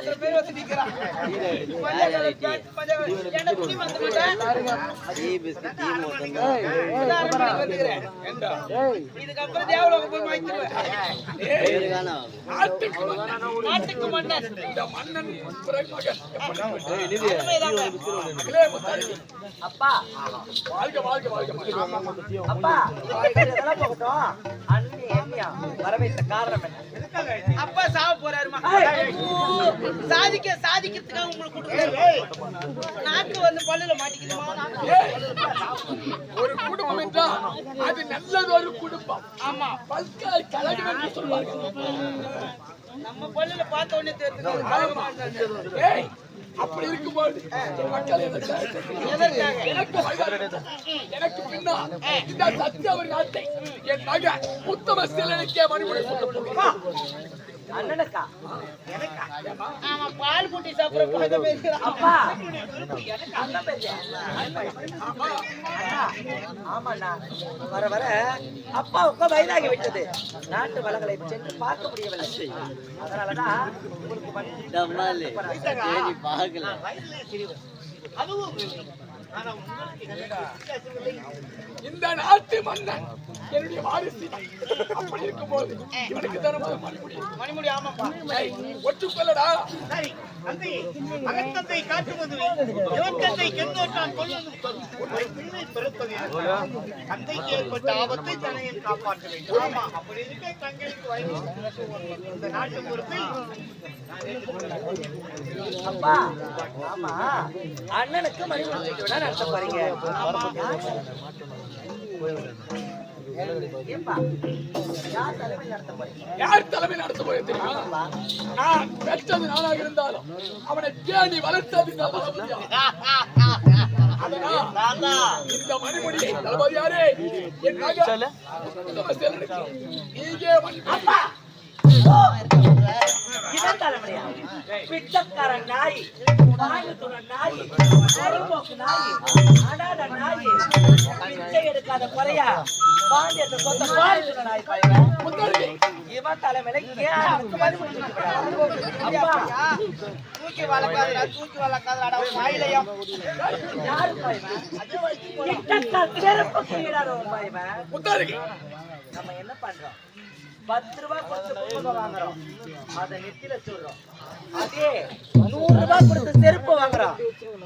ஊத்துற பேர் வச்சு நிக்கிறான். என்ன துணி வந்து. இதுக்கப்புறம் தேவலோகம் போய். நாட்டுக்கு மன்னன். இந்த மன்னன். அப்பா வாழ்க வாழ்க வாழ்க வாழ்க அப்பா இதெல்லாம் போகட்டும் அண்ணி எண்ணியா வரவேற்ற காரணம் என்ன அப்பா சாவ போறாருமா சாதிக்க சாதிக்கிறதுக்காக உங்களுக்கு கொடுக்குறாரு நாக்கு வந்து பல்லுல மாட்டிக்குதுமா ஒரு குடும்பம் என்றால் அது நல்லது ஒரு குடும்பம். ஆமா. பல்காய் கழகம் என்று சொல்வார்கள். நம்ம பல்லுல பார்த்த உடனே தெரிஞ்சு அப்படி இருக்கும்போது மக்கள் எனக்கு பின்னால் இந்த நாட்டை என் மகன். உத்தம சீலனுக்கே மணிமுறை அண்ணனுக்கா? ஆமா பால் குட்டி சாப்பிடுற அப்பா ஆமாண்ணா. வர வர. அப்பாவுக்கு வயதாகி விட்டது. நாட்டு வளங்களை சென்று பார்க்க முடியவில்லை. அதனாலதான் உங்களுக்கு மணி- இந்த நாட்டு மன்னன் என்னுடைய வாரிசு. அப்படி இருக்கும்போது இவனுக்கு தரமான மணிமுடி மணிமுடி ஆமாப்பா ஒற்றுக்கொள்ளடா. சரி. அகத்தந்தை காட்டுவது இவன் தந்தை கொள்வது பிள்ளை பிறப்பது தந்தைக்கு ஏற்பட்ட ஆபத்தை தனையில் காப்பாற்ற வேண்டும். ஆமா அப்படி இருக்க தங்களுக்கு வயது இந்த நாட்டு பொறுப்பை அப்பா ஆமா அண்ணனுக்கு மணி நடத்த பாருங்க யார் தலைமை நடத்த யார் போய் தெரியுமா? நான் பெற்றது நானாக இருந்தாலும் அவனை தேடி வளர்த்தது இந்த மணிமுடியை தளபதியாரே என் மகன் பிச்சைக்கார நாய் வாயுத்துற நாய் அரும்போக்கு நாய் அனாத நாய் பிச்சை எடுக்காத குறையா? பாண்டியத்தை சொந்த பாண்டிய நாய் பையன் முத்தாடி, இவன் தலைமையில தூக்கி தூக்கி யாரு பிச்சைக்கார செருப்பு. நம்ம என்ன பண்றோம்? பத்து ரூபாய் கொடுத்து புத்தகம் வாங்குறோம். அதை நெத்தில சொல்றோம் அதே நூறு ரூபாய் கொடுத்து செருப்பு வாங்குறோம்.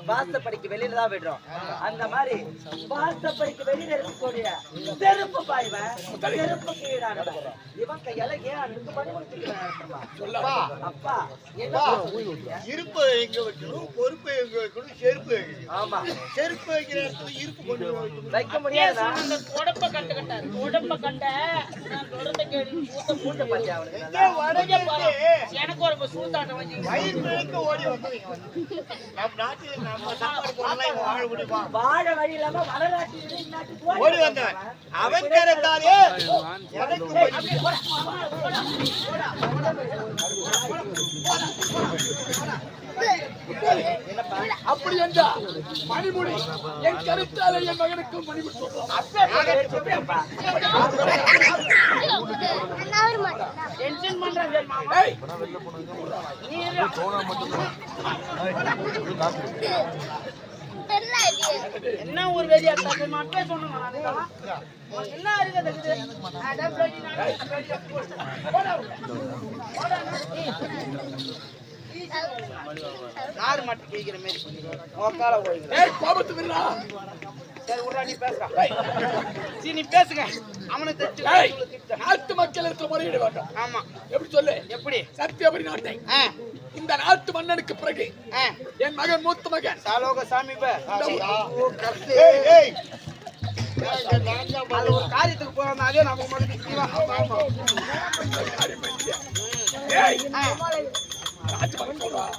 வாசப்படிக்கு வெளியில தான் விடுறோம். அந்த மாதிரி வாசப்படிக்கு வெளியில இருக்கக்கூடிய செருப்பு பாய்வன் செருப்பு கீழானவன் இவன் கையால ஏன் அதுக்கு பண்ணி கொடுத்துருக்கான் அப்பா என்ன? இருப்பு எங்க வைக்கணும்? பொறுப்பு எங்க வைக்கணும்? செருப்பு. ஆமா. செருப்பு வைக்கிற இடத்துல இருப்பு கொண்டு வைக்க முடியாதா? அந்த உடம்ப கண்டு கட்டாரு உடம்ப கண்ட நான் தொடர்ந்து கேள்வி எனக்கு ஒரு சூத்தாட்டம் ஓடி வந்தவன் அவன் வழி. அப்படி என்றால் மணிமுடி என் கருத்தாலே என் மகனுக்கு மணிமுடி என்ன ஒரு வெளியா மட்டுமே சொன்னோம் என்ன இருக்குது அட bloody நான் bloody போடா. போடா. நாறு மாட்டு கேட்கிற மாதிரி கோபத்துக்கு இல்லா. சரி விட்றா நீ பேசுறா. சரி நீ பேசுங்க. அவனை தச்சு நாட்டு மக்கள் இடத்துல முறையிட வேண்டாம். ஆமா. எப்படி சொல்லு? எப்படி? சத்தியபுரி நாட்டை இந்த நாட்டு மன்னனுக்கு பிறகு என் மகன் மூத்த மகன். சாலோக சாமி ஒரு காரியத்துக்கு போறாங்க அதே நம்ம மட்டும்.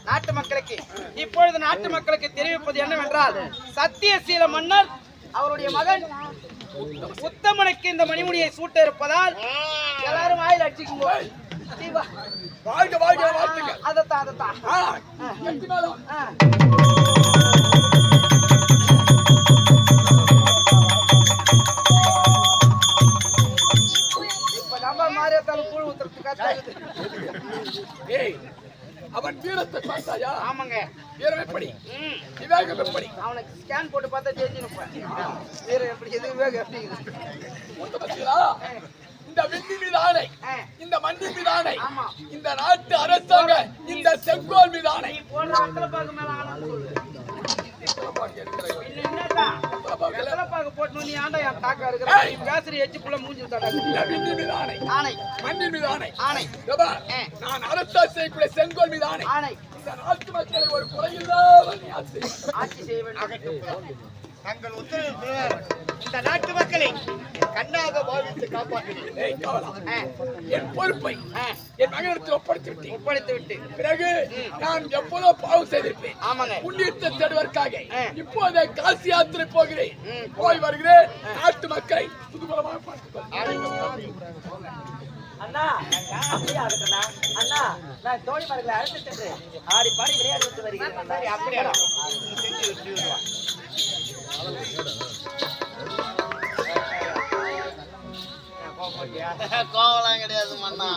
நாட்டு மக்களுக்கு. இப்பொழுது நாட்டு மக்களுக்கு தெரிவிப்பது என்னவென்றால் சத்தியசீல மன்னர் அவருடைய மகன் உத்தமனுக்கு இந்த மணிமுடியை சூட்ட இருப்பதால் எல்லாரும் வாயில் அடிச்சுக்குங்க. வாழ்க வாழ்க வாழ்த்துக்கள் அதத்தான் அதத்தான். மாறியத்தாலும் கூழ் ஊத்துறதுக்கு கஷ்டம் இருக்குது. ஏய் அவன் வீரத்தை பார்த்தாயா? ஆமாங்க. வீரம் எப்படி விவேகம் எப்படி அவனுக்கு ஸ்கேன் போட்டு பார்த்தா தெரிஞ்சிருப்பேன் வேற எப்படி எது வேக எப்படி? உங்க பத்தியா இந்த விண்ணி மீது ஆணை ஆ, இந்த மண்ணி மீது ஆணை ஆமா. இந்த நாட்டு அரசாங்க இந்த செங்கோல் மீது ஆணை நீ போடுற அத்தலை பாக்கு மேல ஆனன்னு சொல்லு. என் தாக்கா இருக்கிற நீ பேசுற எச்சு புள்ள மூஞ்சி ஆணை. ஆணை. மண்ணின் மீது ஆணை. ஆணை. நான் அரசா செய்யக்கூடிய செங்கோல் மீது ஆணை. ஆணை. இந்த நாட்டு மக்களை ஒரு குறையில்லாமல். ஆட்சி செய்ய வேண்டும். தங்கள் உத்தரவு இந்த நாட்டு மக்களை கண்ணாக பாவித்து காப்பாற்றுகிறேன் என் பொறுப்பை என் மகனிடத்தில் ஒப்படைத்து விட்டேன் ஒப்படைத்து விட்டு பிறகு நான் எப்போதோ பாவம் செய்திருப்பேன். ஆமாங்க. புண்ணியத்தை தேடுவதற்காக. இப்போதே காசி யாத்திரை போகிறேன். போய் வருகிறேன். நாட்டு மக்களை புதுபலமாக பார்த்துக்கொள். அண்ணா அப்படியே அண்ணா நான் தோழி மரங்களை அழைத்து சென்று ஆடி பாடி விளையாடி விட்டு வருகிறேன் கோவலாம் கிடையாது மண்ணா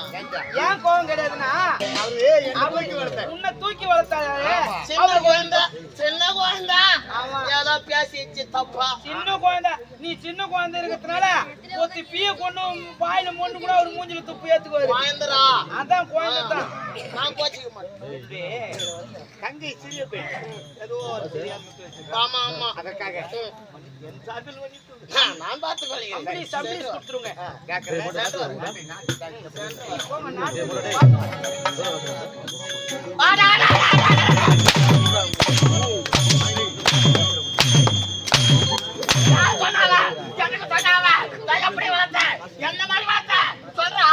ஏன் கோவம் கிடையாதுன்னா? அவரு தூக்கி வளர்த்தார். உன்னை தூக்கி வளர்த்தாரு. சின்ன குழந்தை. சின்ன குழந்தை. ஏதோ பேசிச்சு தப்பா. சின்ன குழந்தை நீ சின்ன குழந்தை இருக்கிறதுனால ஒத்தி பீய கொண்டு வாயில மொண்டு கூட அவர் மூஞ்சில துப்பு ஏத்துக்குவாரு. வாய்ந்தரா அதான் குழந்தை தான் நான் கோச்சிக்க மாட்டேன். தங்கை சிறிய பெண். ஏதோ ஒரு ஆமா ஆமா. அதற்காக. ம். என் சார்பில் மன்னித்து ஆ, நான் பார்த்துக்கொள்கிறேன் அப்படி சப்ளீஸ் கொடுத்துருங்க கேட்கிறேன் போங்க நாட்டுக்கு பார்த்து யார் சொன்னாங்க எனக்கு சொன்னாங்க நான் எப்படி வளர்த்தேன் என்ன மாதிரி வளர்த்தேன் சொல்றா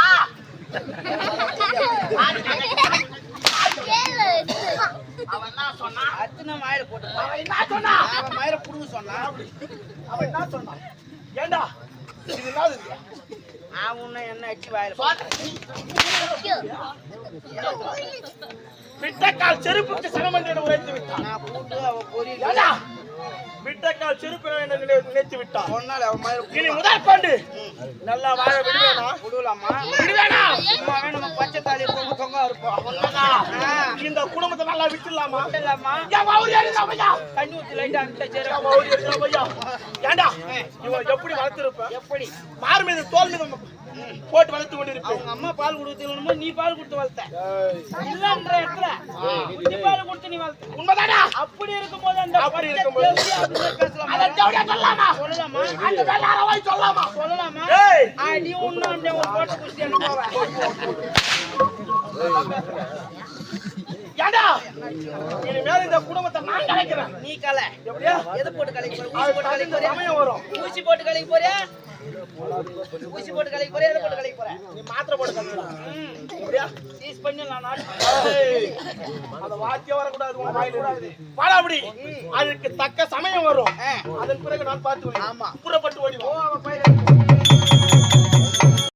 அவன் என்ன சொன்னான் அத்தனை மாயில போட்டு அவன் என்ன சொன்னான் அவன் மயில புடுங்க சொன்னா அவன் என்ன சொன்னான் ஏண்டா இது என்னது இது? அவன் என்ன அடிச்சு வாயில செருப்புக்கு சமம் உரைத்து விட்டான் நான் கூட்டு அவன் பொரியல் பிட்டைக்கால் செருப்பு என்று நினைத்து விட்டான். இனி முதல் கொண்டு நல்லா வாழ விடுவேனா? விடுவலாமா? விடுவேனா? சும்மா நம்ம பச்சை தாலி தொங்க தொங்க இருப்போம் இந்த குடும்பத்தை நல்லா விட்டுலாமா அடிச்சாமையா தண்ணி ஊத்தி லைட்டா ஏண்டா? இவன் எப்படி வளர்த்திருப்ப? எப்படி? மார் மீது தோல் மீது போட்டு வளர்த்து அவங்க அம்மா பால் கொடுத்து நீ பால் கொடுத்து வளர்த்த. இல்லன்ற இடத்துல. குட்டி பால் கொடுத்து நீ வளர்த்த. உண்மைதானா? அப்படி இருக்கும்போது அந்த அப்படி இருக்கும்போது. ஒண்ணும் அப்படியே ஒரு போட்டு ஏண்டா? இனிமேல் இந்த குடும்பத்தை நான் கலைக்கிறேன். நீ கலை. எப்படியா? எது போட்டு கலைக்க போற? சமயம் வரும். ஊசி போட்டு கலைக்க போறியா? ஊசி போட்டு கலைக்க போறியா? எது போட்டு கலைக்க போற? நீ மாத்திரை போட்டு கலைக்கலாம் எப்படியா? சீஸ் பண்ணி நான் நாட்டு ஏய், அந்த வாத்தியம் வரக்கூடாது உன் வாயில வாடா அப்படி. அதுக்கு தக்க சமயம் வரும். அதன் பிறகு நான் பார்த்து ஆமா. புறப்பட்டு ஓடி ஓ வா அவன் பையன்